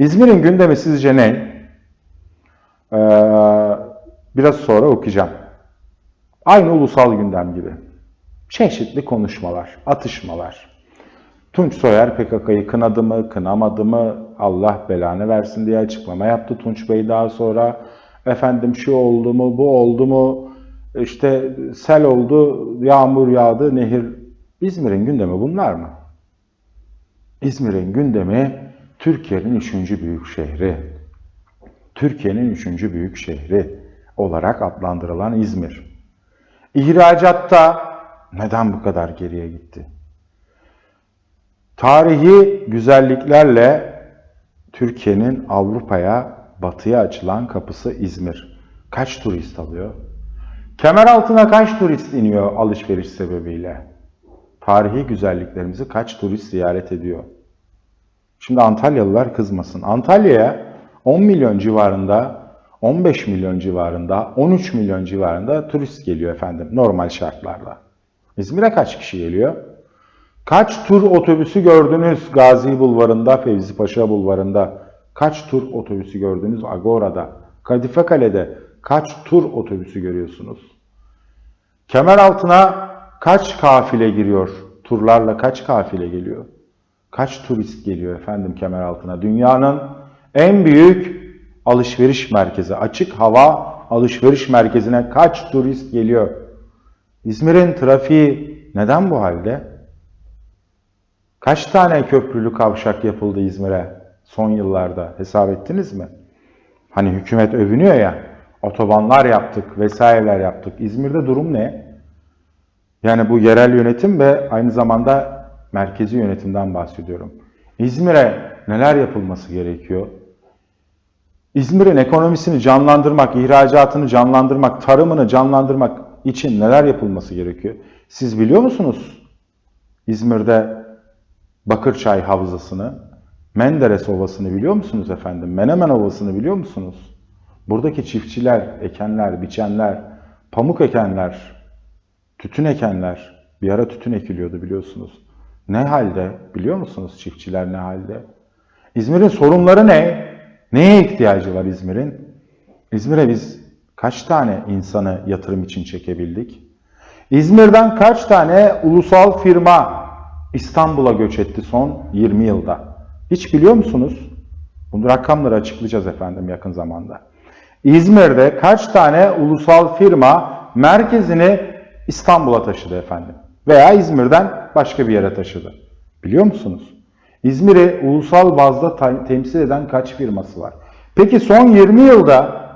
İzmir'in gündemi sizce ne? Ee, biraz sonra okuyacağım. Aynı ulusal gündem gibi. Çeşitli konuşmalar, atışmalar. Tunç Soyer PKK'yı kınadı mı, kınamadı mı Allah belanı versin diye açıklama yaptı Tunç Bey daha sonra. Efendim şu oldu mu, bu oldu mu, işte sel oldu, yağmur yağdı, nehir. İzmir'in gündemi bunlar mı? İzmir'in gündemi Türkiye'nin üçüncü büyük şehri. Türkiye'nin üçüncü büyük şehri olarak adlandırılan İzmir. İhracatta neden bu kadar geriye gitti? Tarihi güzelliklerle Türkiye'nin Avrupa'ya, batıya açılan kapısı İzmir. Kaç turist alıyor? Kemer altına kaç turist iniyor alışveriş sebebiyle? Tarihi güzelliklerimizi kaç turist ziyaret ediyor? Şimdi Antalyalılar kızmasın. Antalya'ya 10 milyon civarında, 15 milyon civarında, 13 milyon civarında turist geliyor efendim normal şartlarda. İzmir'e kaç kişi geliyor? Kaç tur otobüsü gördünüz Gazi Bulvarı'nda, Fevzi Paşa Bulvarı'nda? Kaç tur otobüsü gördünüz Agora'da? Kadife Kale'de kaç tur otobüsü görüyorsunuz? Kemer altına kaç kafile giriyor? Turlarla kaç kafile geliyor? Kaç turist geliyor efendim kemer altına? Dünyanın en büyük alışveriş merkezi, açık hava alışveriş merkezine kaç turist geliyor? İzmir'in trafiği neden bu halde? Kaç tane köprülü kavşak yapıldı İzmir'e son yıllarda hesap ettiniz mi? Hani hükümet övünüyor ya, otobanlar yaptık, vesaireler yaptık. İzmir'de durum ne? Yani bu yerel yönetim ve aynı zamanda merkezi yönetimden bahsediyorum. İzmir'e neler yapılması gerekiyor? İzmir'in ekonomisini canlandırmak, ihracatını canlandırmak, tarımını canlandırmak için neler yapılması gerekiyor? Siz biliyor musunuz? İzmir'de Bakırçay Havzası'nı, Menderes Ovası'nı biliyor musunuz efendim? Menemen Ovası'nı biliyor musunuz? Buradaki çiftçiler, ekenler, biçenler, pamuk ekenler, tütün ekenler, bir ara tütün ekiliyordu biliyorsunuz. Ne halde biliyor musunuz çiftçiler ne halde? İzmir'in sorunları ne? Neye ihtiyacı var İzmir'in? İzmir'e biz kaç tane insanı yatırım için çekebildik? İzmir'den kaç tane ulusal firma İstanbul'a göç etti son 20 yılda? Hiç biliyor musunuz? Bu rakamları açıklayacağız efendim yakın zamanda. İzmir'de kaç tane ulusal firma merkezini İstanbul'a taşıdı efendim? Veya İzmir'den başka bir yere taşıdı. Biliyor musunuz? İzmir'i ulusal bazda temsil eden kaç firması var? Peki son 20 yılda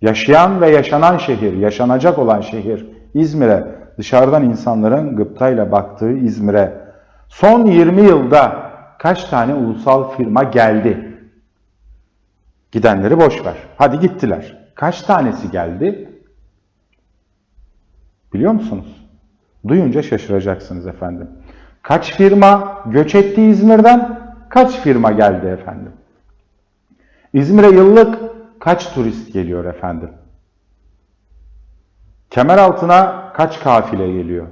yaşayan ve yaşanan şehir, yaşanacak olan şehir İzmir'e, dışarıdan insanların gıptayla baktığı İzmir'e son 20 yılda kaç tane ulusal firma geldi? Gidenleri boş ver. Hadi gittiler. Kaç tanesi geldi? Biliyor musunuz? Duyunca şaşıracaksınız efendim. Kaç firma göç etti İzmir'den? Kaç firma geldi efendim? İzmir'e yıllık kaç turist geliyor efendim? Kemer altına kaç kafile geliyor?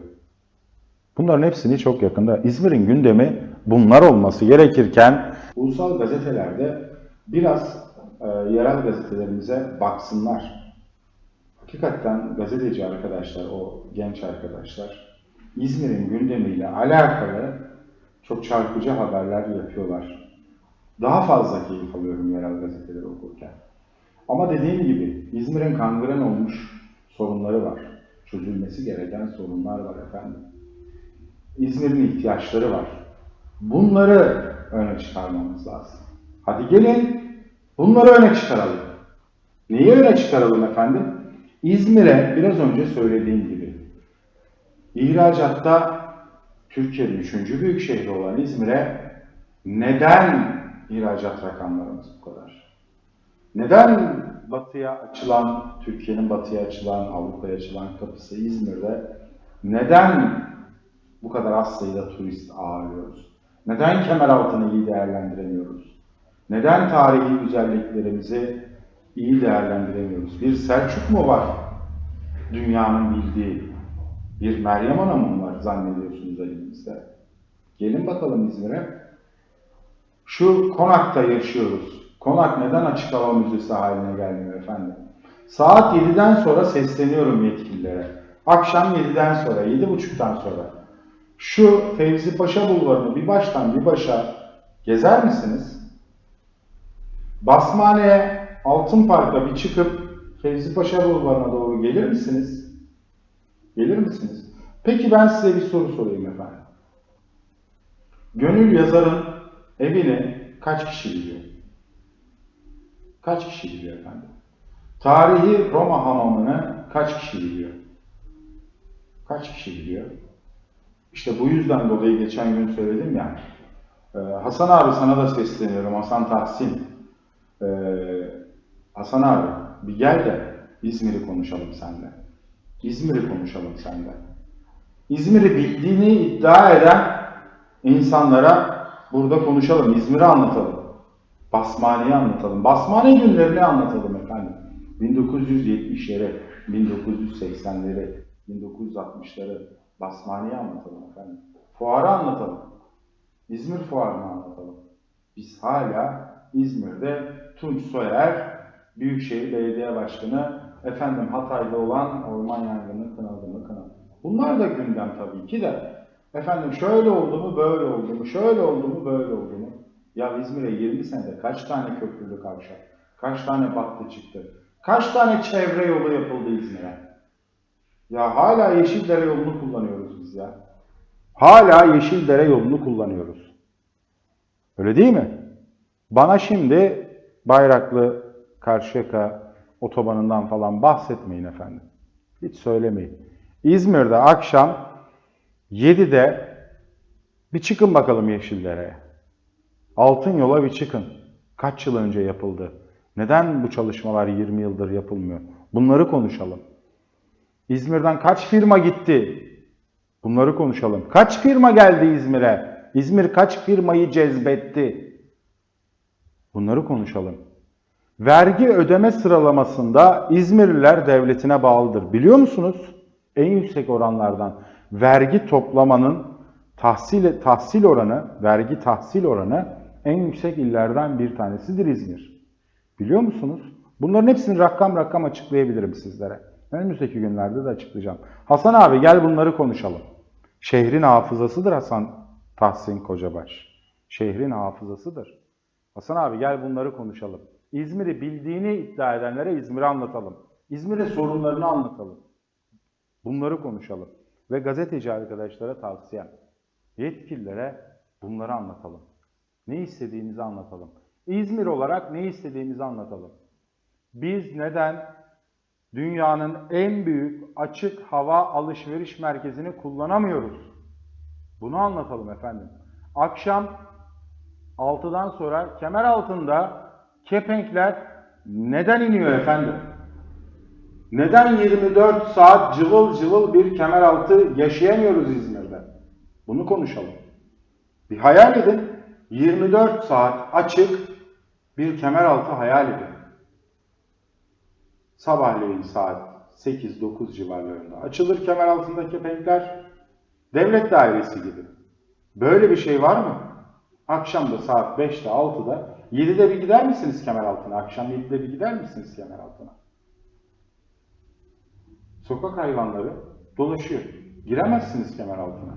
Bunların hepsini çok yakında. İzmir'in gündemi bunlar olması gerekirken ulusal gazetelerde biraz e, yerel gazetelerimize baksınlar. Hakikaten gazeteci arkadaşlar, o genç arkadaşlar İzmir'in gündemiyle alakalı çok çarpıcı haberler yapıyorlar. Daha fazla keyif alıyorum yerel gazeteleri okurken. Ama dediğim gibi İzmir'in kangren olmuş sorunları var. Çözülmesi gereken sorunlar var efendim. İzmir'in ihtiyaçları var. Bunları öne çıkarmamız lazım. Hadi gelin bunları öne çıkaralım. Neyi öne çıkaralım efendim? İzmir'e biraz önce söylediğim gibi ihracatta Türkiye'nin üçüncü büyük şehri olan İzmir'e neden ihracat rakamlarımız bu kadar? Neden batıya açılan, Türkiye'nin batıya açılan, Avrupa'ya açılan kapısı İzmir'de neden bu kadar az sayıda turist ağırlıyoruz? Neden Kemeraltı'nı iyi değerlendiremiyoruz? Neden tarihi güzelliklerimizi iyi değerlendiremiyoruz? Bir Selçuk mu var dünyanın bildiği? Bir Meryem Ana mı var zannediyorsunuz elimizde? Gelin bakalım İzmir'e. Şu konakta yaşıyoruz. Konak neden açık hava müzesi haline gelmiyor efendim? Saat 7'den sonra sesleniyorum yetkililere. Akşam 7'den sonra, 7.30'dan sonra. Şu Fevzi Paşa bulvarını bir baştan bir başa gezer misiniz? Basmane'ye, Altın Park'a bir çıkıp Fevzi Paşa bulvarına doğru gelir misiniz? Gelir misiniz? Peki ben size bir soru sorayım efendim. Gönül yazarın evini kaç kişi biliyor? Kaç kişi biliyor efendim? Tarihi Roma hamamını kaç kişi biliyor? Kaç kişi biliyor? İşte bu yüzden dolayı geçen gün söyledim ya. e, Hasan abi sana da sesleniyorum. Hasan Tahsin. E, Hasan abi bir gel de İzmir'i konuşalım seninle. İzmir'i konuşalım seninle. İzmir'i bildiğini iddia eden insanlara burada konuşalım. İzmir'i anlatalım. Basmane'yi anlatalım. Basmane günlerini anlatalım efendim. 1970'leri, 1980'leri, 1960'ları Basmane'yi anlatalım efendim. Fuarı anlatalım. İzmir Fuarı'nı anlatalım. Biz hala İzmir'de Tunç Soyer, Büyükşehir Belediye Başkanı, efendim Hatay'da olan orman yangını kınadı mı kınadı. Bunlar da gündem tabii ki de. Efendim şöyle oldu mu, böyle oldu mu, şöyle oldu mu, böyle oldu mu? Ya İzmir'e 20 senede kaç tane köprülü kavşak, kaç tane battı çıktı, kaç tane çevre yolu yapıldı İzmir'e? Ya hala Yeşildere yolunu kullanıyoruz biz ya. Hala Yeşildere yolunu kullanıyoruz. Öyle değil mi? Bana şimdi Bayraklı Karşıyaka otobanından falan bahsetmeyin efendim. Hiç söylemeyin. İzmir'de akşam 7'de bir çıkın bakalım Yeşildere'ye. Altın yola bir çıkın. Kaç yıl önce yapıldı? Neden bu çalışmalar 20 yıldır yapılmıyor? Bunları konuşalım. İzmir'den kaç firma gitti? Bunları konuşalım. Kaç firma geldi İzmir'e? İzmir kaç firmayı cezbetti? Bunları konuşalım. Vergi ödeme sıralamasında İzmirliler devletine bağlıdır. Biliyor musunuz? En yüksek oranlardan vergi toplamanın tahsil tahsil oranı, vergi tahsil oranı en yüksek illerden bir tanesidir İzmir. Biliyor musunuz? Bunların hepsini rakam rakam açıklayabilirim sizlere. Önümüzdeki günlerde de açıklayacağım. Hasan abi gel bunları konuşalım. Şehrin hafızasıdır Hasan Tahsin Kocabaş. Şehrin hafızasıdır. Hasan abi gel bunları konuşalım. İzmir'i bildiğini iddia edenlere İzmir'i anlatalım. İzmir'e sorunlarını anlatalım. Bunları konuşalım. Ve gazeteci arkadaşlara tavsiyem. Yetkililere bunları anlatalım. Ne istediğimizi anlatalım. İzmir olarak ne istediğimizi anlatalım. Biz neden dünyanın en büyük açık hava alışveriş merkezini kullanamıyoruz? Bunu anlatalım efendim. Akşam 6'dan sonra kemer altında kepenkler neden iniyor efendim? Neden 24 saat cıvıl cıvıl bir kemeraltı yaşayamıyoruz İzmir'de? Bunu konuşalım. Bir hayal edin. 24 saat açık bir kemeraltı hayal edin. Sabahleyin saat 8-9 civarlarında açılır kemer altında kepenkler. Devlet dairesi gibi. Böyle bir şey var mı? Akşam da saat 5'te 6'da 7'de bir gider misiniz kemer altına? Akşam 7'de bir gider misiniz kemer altına? Sokak hayvanları dolaşıyor. Giremezsiniz kemer altına.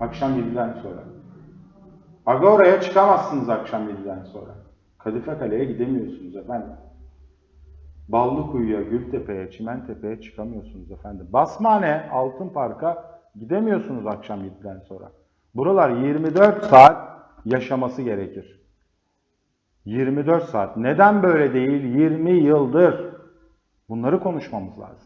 Akşam 7'den sonra. Agora'ya çıkamazsınız akşam 7'den sonra. Kadife Kale'ye gidemiyorsunuz efendim. Ballıkuyu'ya, Gültepe'ye, Çimentepe'ye çıkamıyorsunuz efendim. Basmane, Altın Park'a gidemiyorsunuz akşam 7'den sonra. Buralar 24 saat yaşaması gerekir. 24 saat. Neden böyle değil? 20 yıldır. Bunları konuşmamız lazım.